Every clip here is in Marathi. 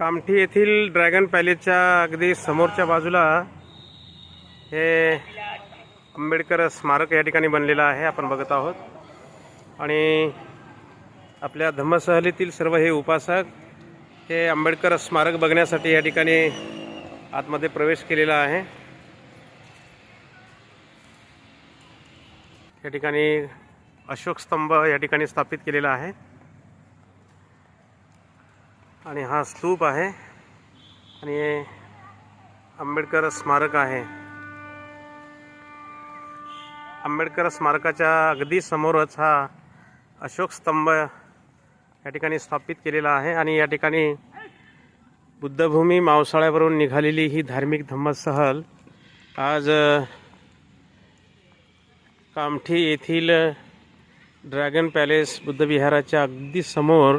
कामठी येथील ड्रॅगन पॅलेसच्या अगदी समोरच्या बाजूला हे आंबेडकर स्मारक या ठिकाणी बनलेलं आहे आपण बघत आहोत. आणि आपल्या धम्मसहलीतील सर्व हे उपासक हे आंबेडकर स्मारक बघण्यासाठी या ठिकाणी आतमध्ये प्रवेश केलेला आहे. या ठिकाणी अशोक स्तंभ या ठिकाणी स्थापित केलेला आहे. आणि हा स्तूप आहे. आणि आंबेडकर स्मारक आहे. आंबेडकर स्मारकाच्या अगदी समोरच हा अशोक स्तंभ या ठिकाणी स्थापित केलेला आहे. आणि या ठिकाणी बुद्धभूमी मावसाळ्यावरून निघालेली ही धार्मिक धम्मसहल आज कामठी येथील ड्रॅगन पॅलेस बुद्धविहाराच्या अगदी समोर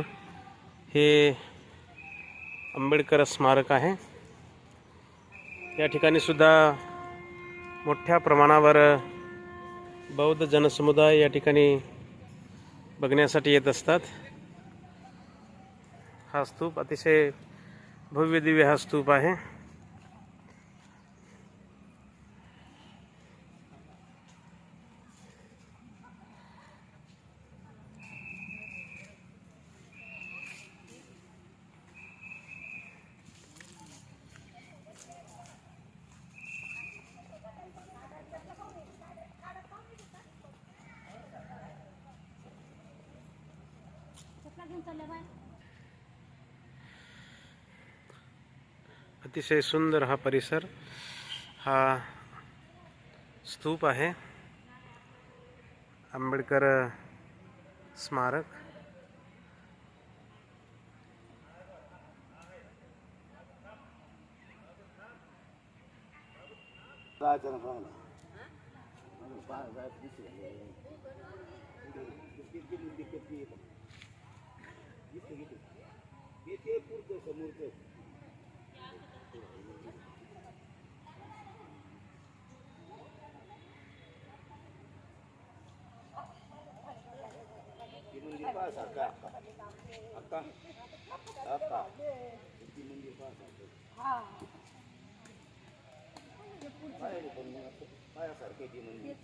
हे आंबेडकर स्मारक आहे. या ठिकाणी सुद्धा मोठ्या प्रमाणावर बौद्ध जनसमुदाय या ठिकाणी बघण्यासाठी येत असतात. हा स्तूप अतिशय भव्य दिव्य हा स्तूप आहे. अतिशय सुंदर हा परिसर हा स्तूप है आंबेडकर स्मारक. इथे गेली ते? पुरतं समोरचं. ती मंदिर पास अक्का. अक्का. ती मंदिर पास पायासारखे ती मंदिर.